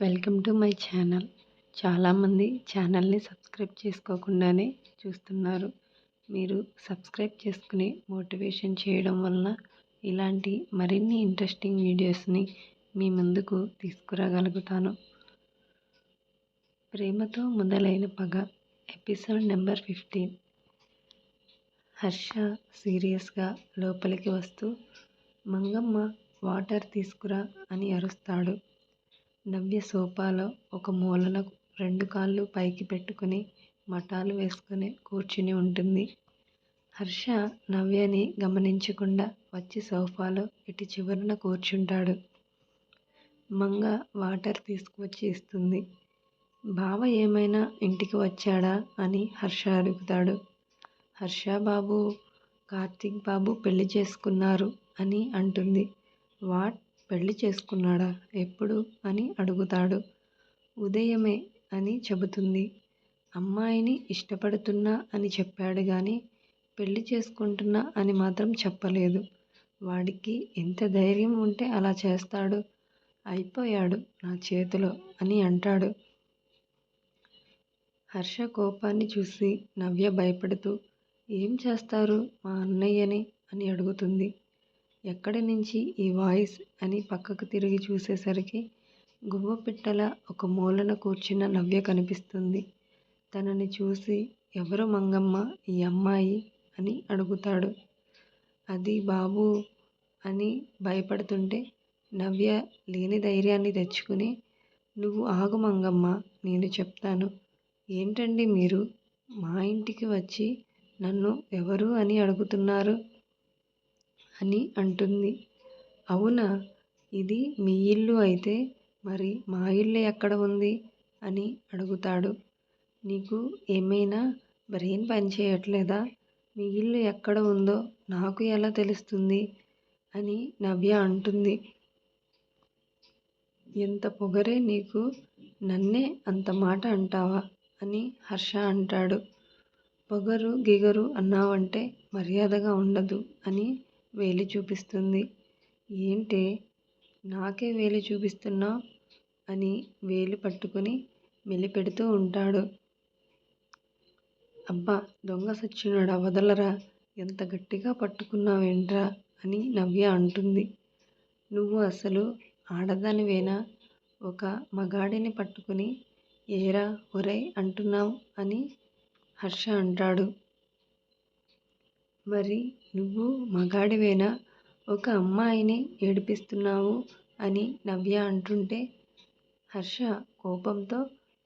Welcome to my channel. చాలామంది ఛానల్ని subscribe చేసుకోకుండానే చూస్తున్నారు. మీరు సబ్స్క్రైబ్ చేసుకుని మోటివేషన్ చేయడం వలన ఇలాంటి మరిన్ని ఇంట్రెస్టింగ్ వీడియోస్ని మీ ముందుకు తీసుకురాగలుగుతాను. ప్రేమతో మొదలైన పగ ఎపిసోడ్ నెంబర్ ఫిఫ్టీన్. హర్ష సీరియస్గా లోపలికి వస్తూ మంగమ్మ వాటర్ తీసుకురా అని అరుస్తాడు. నవ్య సోఫాలో ఒక మూలన రెండు కాళ్ళు పైకి పెట్టుకుని మఠాలు వేసుకుని కూర్చుని ఉంటుంది. హర్ష నవ్యని గమనించకుండా వచ్చి సోఫాలో ఇటు చివరన కూర్చుంటాడు. మంగ వాటర్ తీసుకువచ్చి ఇస్తుంది. బావ ఏమైనా ఇంటికి వచ్చాడా అని హర్ష అడుగుతాడు. హర్ష బాబు కార్తీక్ బాబు పెళ్ళి చేసుకున్నారు అని అంటుంది. వాట్? పెళ్ళి చేసుకున్నాడా? ఎప్పుడు? అని అడుగుతాడు. ఉదయమే అని చెబుతుంది. అమ్మాయిని ఇష్టపడుతున్నా అని చెప్పాడు కానీ పెళ్ళి చేసుకుంటున్నా అని మాత్రం చెప్పలేదు. వాడికి ఎంత ధైర్యం ఉంటే అలా చేస్తాడు. అయిపోయాడు నా చేతిలో అని అంటాడు. హర్ష కోపాన్ని చూసి నవ్య భయపడుతూ ఏం చేస్తారు మా అన్నయ్యని? అని అడుగుతుంది. ఎక్కడి నుంచి ఈ వాయిస్ అని పక్కకు తిరిగి చూసేసరికి గువ్వపిట్టల ఒక మూలన కూర్చున్న నవ్య కనిపిస్తుంది. తనని చూసి ఎవరు మంగమ్మ? ఈ అమ్మాయి? అని అడుగుతాడు. అది బాబు అని భయపడుతుంటే నవ్య లేని ధైర్యాన్ని తెచ్చుకుని నువ్వు ఆగు మంగమ్మ నేను చెప్తాను. ఏంటండి మీరు? మా ఇంటికి వచ్చి నన్ను ఎవరు అని అడుగుతున్నారు? అని అంటుంది. అవునా? ఇది మీ ఇల్లు అయితే మరి మా ఇల్లు ఎక్కడ ఉంది? అని అడుగుతాడు. నీకు ఏమైనా బ్రెయిన్ పనిచేయట్లేదా మీ ఇల్లు ఎక్కడ ఉందో నాకు ఎలా తెలుస్తుంది? అని నవ్య అంటుంది. ఎంత పొగరే నీకు నన్నే అంత మాట అంటావా? అని హర్ష అంటాడు. పొగరు గిగరు అన్నావంటే మర్యాదగా ఉండదు అని వేలి చూపిస్తుంది. ఏంటే నాకే వేలు చూపిస్తున్నావు అని వేలు పట్టుకుని మెలిపెడుతూ ఉంటాడు. అబ్బా దొంగ సచ్చినోడా వదలరా? ఎంత గట్టిగా పట్టుకున్నావేంట్రా? అని నవ్య అంటుంది. నువ్వు అసలు ఆడదానివేనా? ఒక మగాడిని పట్టుకుని ఏరా ఒరేయ్ అంటున్నావు అని హర్ష అంటాడు. మరి నువ్వు మగాడివేనా? ఒక అమ్మాయిని ఏడిపిస్తున్నావు అని నవ్య అంటుంటే హర్ష కోపంతో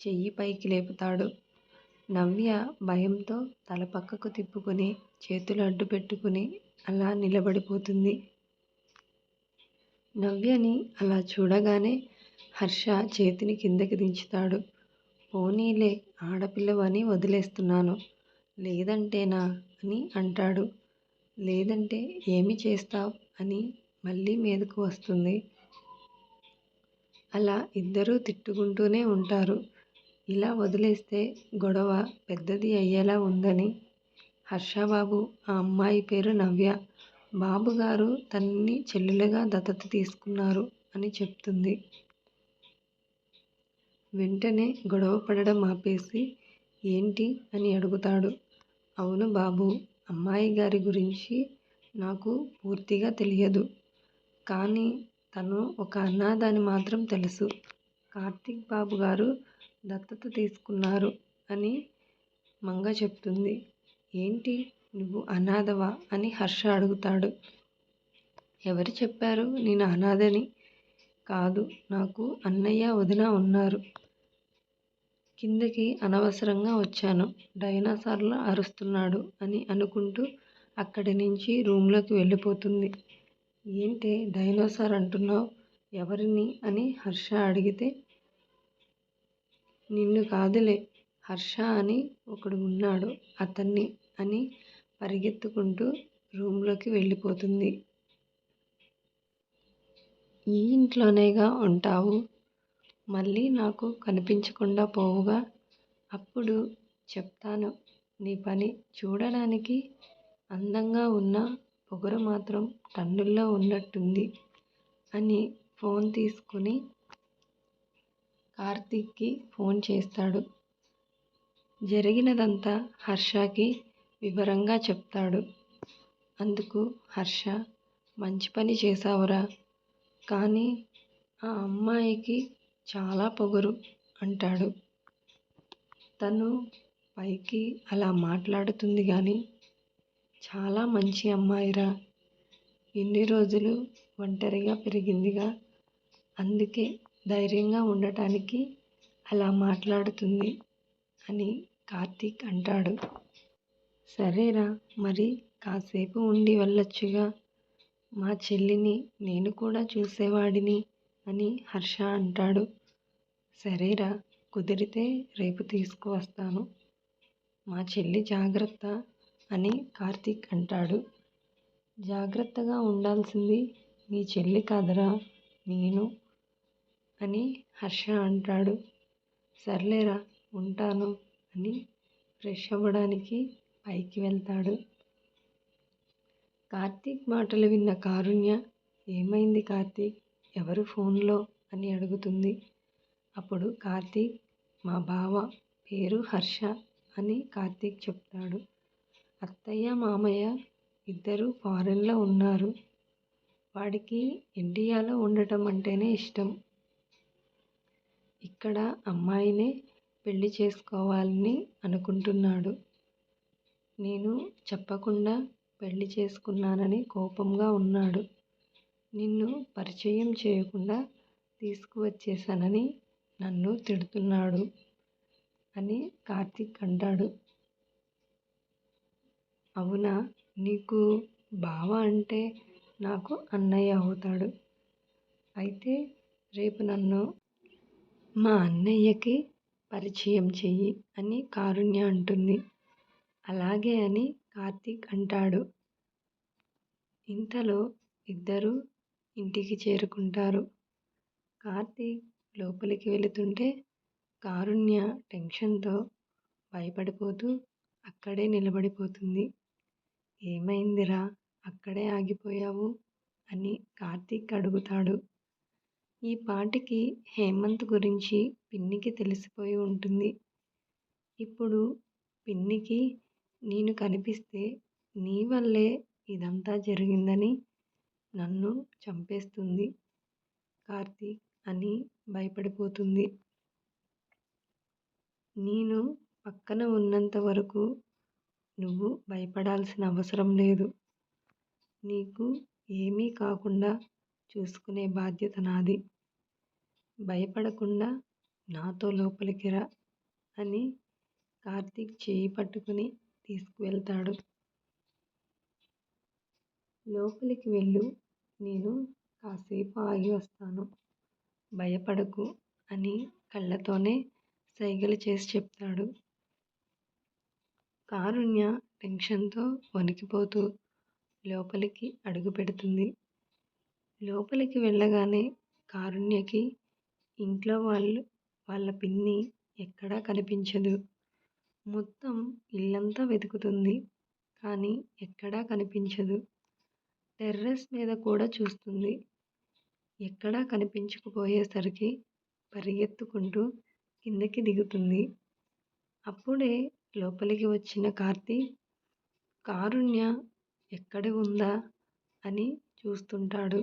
చెయ్యి పైకి లేపుతాడు. నవ్య భయంతో తల పక్కకు తిప్పుకొని చేతులు అడ్డు పెట్టుకుని అలా నిలబడిపోతుంది. నవ్యని అలా చూడగానే హర్ష చేతిని కిందకి దించుతాడు. పోనీలే ఆడపిల్లవని వదిలేస్తున్నాను. లేదంటేనా? అని అంటాడు. లేదంటే ఏమి చేస్తావు అని మళ్ళీ మీదకు వస్తుంది. అలా ఇద్దరూ తిట్టుకుంటూనే ఉంటారు. ఇలా వదిలేస్తే గొడవ పెద్దది అయ్యేలా ఉందని. హర్షబాబు ఆ అమ్మాయి పేరు నవ్య. బాబుగారు తనని చెల్లెలుగా దత్తత తీసుకున్నారు అని చెప్తుంది. వెంటనే గొడవ పడడం ఆపేసి ఏంటి అని అడుగుతాడు. అవును బాబు అమ్మాయి గారి గురించి నాకు పూర్తిగా తెలియదు. కానీ తను ఒక అనాథ అని మాత్రం తెలుసు. కార్తీక్ బాబు గారు దత్తత తీసుకున్నారు అని మంగ చెప్తుంది. ఏంటి? నువ్వు అనాథవా? అని హర్ష అడుగుతాడు. ఎవరు చెప్పారు? నేను అనాథని కాదు. నాకు అన్నయ్య వదిన ఉన్నారు. కిందకి అనవసరంగా వచ్చాను. డైనోసార్లా అరుస్తున్నాడు అని అనుకుంటూ అక్కడి నుంచి రూమ్లోకి వెళ్ళిపోతుంది. ఏంటి డైనోసార్ అంటున్నావు? ఎవరిని? అని హర్ష అడిగితే నిన్ను కాదులే హర్ష అని ఒకడు ఉన్నాడు అతన్ని అని పరిగెత్తుకుంటూ రూమ్లోకి వెళ్ళిపోతుంది. ఈ ఇంట్లోనేగా ఉంటావు? మళ్ళీ నాకు కనిపించకుండా పోవుగా అప్పుడు చెప్తాను నీ పని చూడడానికి అందంగా ఉన్న పొగరు మాత్రం టన్నుల్లో ఉన్నట్టుంది అని ఫోన్ తీసుకుని కార్తీక్కి ఫోన్ చేస్తాడు. జరిగినదంతా హర్షకి వివరంగా చెప్తాడు. అందుకు హర్ష మంచి పని చేశావురా. కానీ ఆ అమ్మాయికి చాలా పొగరు అంటాడు. తను పైకి అలా మాట్లాడుతుంది కానీ చాలా మంచి అమ్మాయిరా. ఇన్ని రోజులు ఒంటరిగా పెరిగిందిగా. అందుకే ధైర్యంగా ఉండటానికి అలా మాట్లాడుతుంది అని కార్తీక్ అంటాడు. సరేరా మరి కాసేపు ఉండి వెళ్ళొచ్చుగా. మా చెల్లిని నేను కూడా చూసేవాడిని అని హర్ష అంటాడు. సరేరా కుదిరితే రేపు తీసుకువస్తాను. మా చెల్లి జాగ్రత్త అని కార్తీక్ అంటాడు. జాగ్రత్తగా ఉండాల్సింది మీ చెల్లి కదరా నేను అని హర్ష అంటాడు. సర్లేరా ఉంటాను అని ఫ్రెష్ అవ్వడానికి పైకి వెళ్తాడు. కార్తీక్ మాటలు విన్న కారుణ్య ఏమైంది కార్తీక్? ఎవరు ఫోన్లో? అని అడుగుతుంది. అప్పుడు కార్తీక్ మా బావ పేరు హర్ష అని కార్తీక్ చెప్తాడు. అత్తయ్య మామయ్య ఇద్దరు ఫారెన్లో ఉన్నారు. వాడికి ఇండియాలో ఉండటం అంటేనే ఇష్టం. ఇక్కడ అమ్మాయినే పెళ్ళి చేసుకోవాలని అనుకుంటున్నాడు. నేను చెప్పకుండా పెళ్ళి చేసుకున్నానని కోపంగా ఉన్నాడు. నిన్ను పరిచయం చేయకుండా తీసుకువచ్చేసానని నన్ను తిడుతున్నాడు అని కార్తీక్ అంటాడు. అవునా? నీకు బావ అంటే నాకు అన్నయ్య అవుతాడు. అయితే రేపు నన్ను మా అన్నయ్యకి పరిచయం చెయ్యి అని కారుణ్య అంటుంది. అలాగే అని కార్తీక్ అంటాడు. ఇంతలో ఇద్దరూ ఇంటికి చేరుకుంటారు. కార్తీక్ లోపలికి వెళుతుంటే కారుణ్య టెన్షన్తో భయపడిపోతూ అక్కడే నిలబడిపోతుంది. ఏమైందిరా? అక్కడే ఆగిపోయావు అని కార్తీక్ అడుగుతాడు. ఈ పాటికి హేమంత్ గురించి పిన్నికి తెలిసిపోయి ఉంటుంది. ఇప్పుడు పిన్నికి నేను కనిపిస్తే నీ వల్లే ఇదంతా జరిగిందని నన్ను చంపేస్తుంది. కార్తీక్ అని భయపడిపోతుంది. నేను పక్కన ఉన్నంత వరకు నువ్వు భయపడాల్సిన అవసరం లేదు. నీకు ఏమీ కాకుండా చూసుకునే బాధ్యత నాది. భయపడకుండా నాతో లోపలికి రా అని కార్తీక్ చేయి పట్టుకుని తీసుకువెళ్తాడు. లోపలికి వెళ్ళు నేను కాసేపు ఆగి వస్తాను. భయపడకు అని కళ్ళతోనే సైగలు చేసి చెప్తాడు. కారుణ్య టెన్షన్తో వణికిపోతూ లోపలికి అడుగుపెడుతుంది లోపలికి వెళ్ళగానే కారుణ్యకి ఇంట్లో వాళ్ళు వాళ్ళ పిన్ని ఎక్కడా కనిపించదు. మొత్తం ఇల్లంతా వెతుకుతుంది కానీ ఎక్కడా కనిపించదు. టెర్రస్ మీద కూడా చూస్తుంది. ఎక్కడా కనిపించకపోయేసరికి పరిగెత్తుకుంటూ కిందకి దిగుతుంది. అప్పుడే లోపలికి వచ్చిన కార్తీక్ కారుణ్య ఎక్కడ ఉందా? అని చూస్తుంటాడు.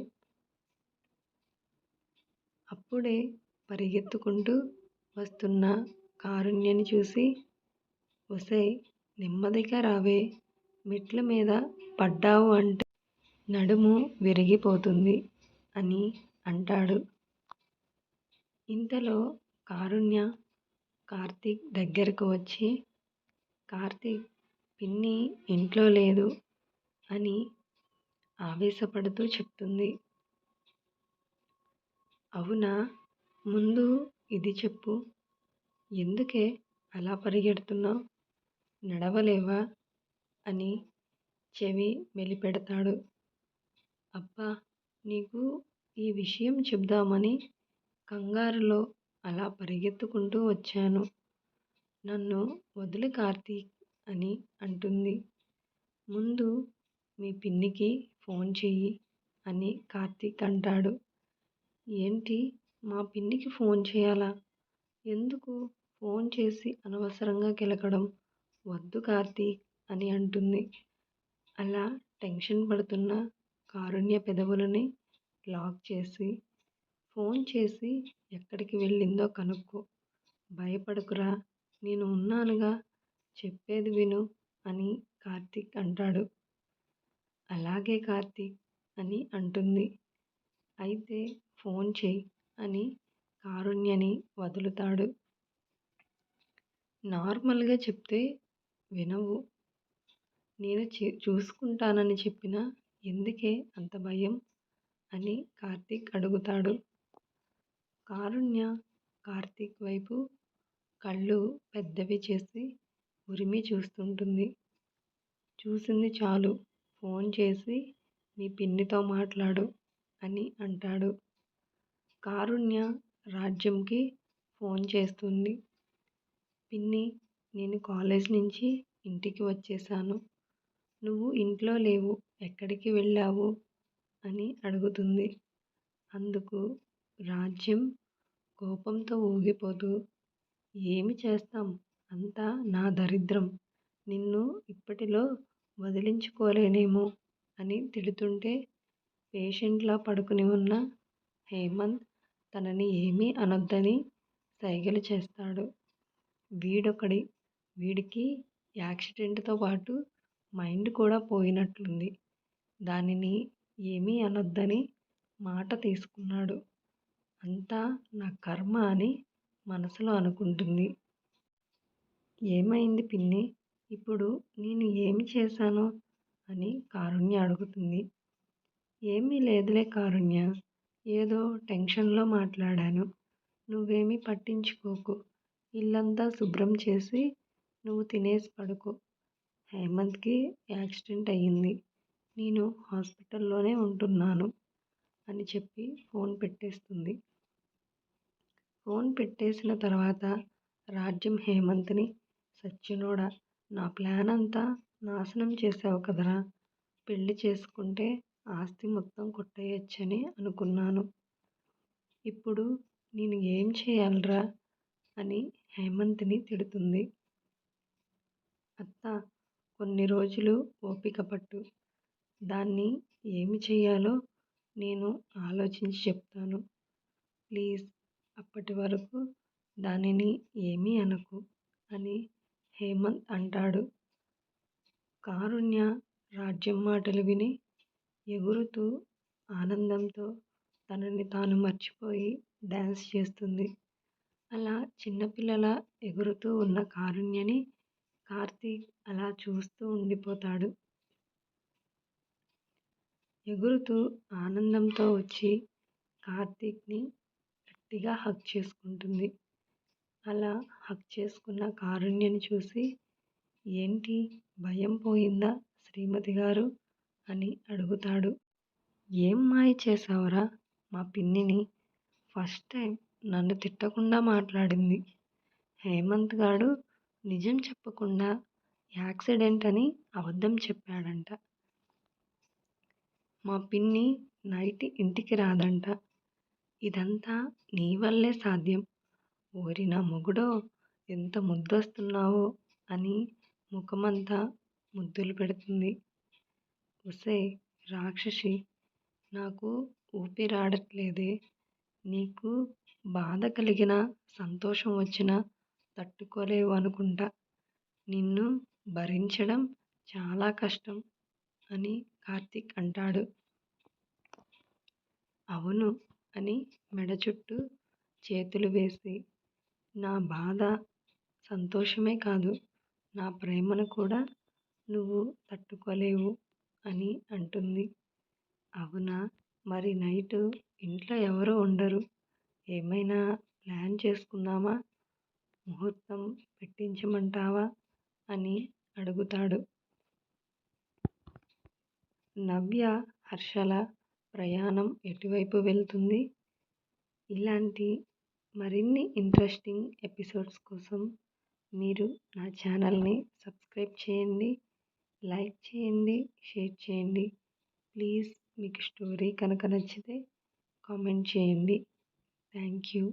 అప్పుడే పరిగెత్తుకుంటూ వస్తున్న కారుణ్యని చూసి ఒసేయ్ నెమ్మదిగా రావే మెట్ల మీద పడ్డావు అంటే నడుము విరిగిపోతుంది. అని అంటాడు. ఇంతలో కారుణ్య కార్తీక్ దగ్గరకు వచ్చి కార్తీక్ పిన్ని ఇంట్లో లేదు అని ఆవేశపడుతూ చెప్తుంది. అవునా? ముందు ఇది చెప్పు. ఎందుకే అలా పరిగెడుతున్నావు? నడవలేవా? అని చెవి మెలిపెడతాడు. అబ్బా నీకు ఈ విషయం చెప్దామని కంగారులో అలా పరిగెత్తుకుంటూ వచ్చాను. నన్ను వదిలి కార్తీక్ అని అంటుంది. ముందు మీ పిన్నికి ఫోన్ చెయ్యి అని కార్తీక్ అంటాడు. ఏంటి? మా పిన్నికి ఫోన్ చేయాలా? ఎందుకు ఫోన్ చేసి అనవసరంగా కిలకడం? వద్దు కార్తీక్ అని అంటుంది. అలా టెన్షన్ పడుతున్న కారుణ్య పెదవులని లాక్ చేసి ఫోన్ చేసి ఎక్కడికి వెళ్ళిందో కనుక్కో. భయపడకురా నేను ఉన్నానుగా చెప్పేది విను అని కార్తీక్ అంటాడు. అలాగే కార్తీక్ అని అంటుంది. అయితే ఫోన్ చెయ్యి అని కారుణ్యని వదులుతాడు. నార్మల్గా చెప్తే వినవు. నేను చూసుకుంటానని చెప్పినా ఎందుకే అంత భయం? అని కార్తీక్ అడుగుతాడు. కారుణ్య కార్తీక్ వైపు కళ్ళు పెద్దవి చేసి ఉరిమి చూస్తుంటుంది. చూసింది చాలు. ఫోన్ చేసి మీ పిన్నితో మాట్లాడు అని అంటాడు. కారుణ్య రాజ్యంకి ఫోన్ చేస్తుంది. పిన్ని నేను కాలేజ్ నుంచి ఇంటికి వచ్చేసాను. నువ్వు ఇంట్లో లేవు. ఎక్కడికి వెళ్ళావు? అని అడుగుతుంది. అందుకు రాజ్యం కోపంతో ఊగిపోతూ ఏమి చేస్తాం? అంతా నా దరిద్రం. నిన్ను ఇప్పటిలో వదిలించుకోలేనేమో అని తిడుతుంటే పేషెంట్లా పడుకుని ఉన్న హేమంత్ తనని ఏమీ అనొద్దని సైగలు చేస్తాడు. వీడొకడి వీడికి యాక్సిడెంట్తో పాటు మైండ్ కూడా పోయినట్లుంది. దానిని ఏమీ అనొద్దని మాట తీసుకున్నాడు. అంతా నా కర్మ అని మనసులో అనుకుంటుంది. ఏమైంది పిన్ని? ఇప్పుడు నేను ఏమి చేశాను? అని కారుణ్య అడుగుతుంది. ఏమీ లేదులే కారుణ్య. ఏదో టెన్షన్లో మాట్లాడాను. నువ్వేమీ పట్టించుకోకు. ఇల్లంతా శుభ్రం చేసి నువ్వు తినేసి పడుకో. హేమంత్కి యాక్సిడెంట్ అయ్యింది. నేను హాస్పిటల్లోనే ఉంటున్నాను అని చెప్పి ఫోన్ పెట్టేస్తుంది. ఫోన్ పెట్టేసిన తర్వాత రాజ్యం హేమంత్ని సచ్చినోడా నా ప్లాన్ అంతా నాశనం చేసావు కదరా పెళ్ళి చేసుకుంటే ఆస్తి మొత్తం కొట్టేయచ్చని అనుకున్నాను. ఇప్పుడు నేను ఏం చేయాలరా అని హేమంత్ని తిడుతుంది. అత్త కొన్ని రోజులు ఓపిక పట్టు. దాన్ని ఏమి చేయాలో నేను ఆలోచించి చెప్తాను. ప్లీజ్ అప్పటి వరకు దానిని ఏమీ అనకు అని హేమంత్ అంటాడు. కారుణ్య రాజ్యం మాటలు విని ఎగురుతూ ఆనందంతో తనని తాను మర్చిపోయి డ్యాన్స్ చేస్తుంది. అలా చిన్నపిల్లల ఎగురుతూ ఉన్న కారుణ్యని కార్తీక్ అలా చూస్తూ ఉండిపోతాడు. ఎగురుతూ ఆనందంతో వచ్చి కార్తీక్ని గట్టిగా హగ్ చేసుకుంటుంది. అలా హగ్ చేసుకున్న కారుణ్యని చూసి ఏంటి? భయం పోయిందా శ్రీమతి గారు? అని అడుగుతాడు. ఏం మాయ చేసావురా మా పిన్నిని? ఫస్ట్ టైం నన్ను తిట్టకుండా మాట్లాడింది. హేమంత్ గాడు నిజం చెప్పకుండా యాక్సిడెంట్ అని అబద్ధం చెప్పాడంట. మా పిన్ని నైట్ ఇంటికి రాదంట. ఇదంతా నీ వల్లే సాధ్యం. ఓరి నా మొగుడో ఎంత ముద్దొస్తున్నావో అని ముఖమంతా ముద్దులు పెడుతుంది. ఒసే రాక్షసి నాకు ఊపిరాడట్లేదే. నీకు బాధ కలిగిన సంతోషం వచ్చినా తట్టుకోలేవు అనుకుంటా నిన్ను భరించడం చాలా కష్టం. అని కార్తీక్ అంటాడు. అవును అని మెడ చుట్టూ చేతులు వేసి నా బాధ సంతోషమే కాదు నా ప్రేమను కూడా నువ్వు తట్టుకోలేవు అని అంటుంది. అవునా? మరి నైటు ఇంట్లో ఎవరు ఉండరు. ఏమైనా ప్లాన్ చేసుకుందామా? ముహూర్తం పెట్టించమంటావా? అని అడుగుతాడు. నవ్య హర్షల ప్రయాణం ఎటువైపు వెళ్తుంది? ఇలాంటి మరిన్ని ఇంట్రెస్టింగ్ ఎపిసోడ్స్ కోసం మీరు నా ఛానల్ని సబ్స్క్రైబ్ చేయండి లైక్ చేయండి షేర్ చేయండి. ప్లీజ్ మీకు స్టోరీ కనుక నచ్చితే కామెంట్ చేయండి. Thank you.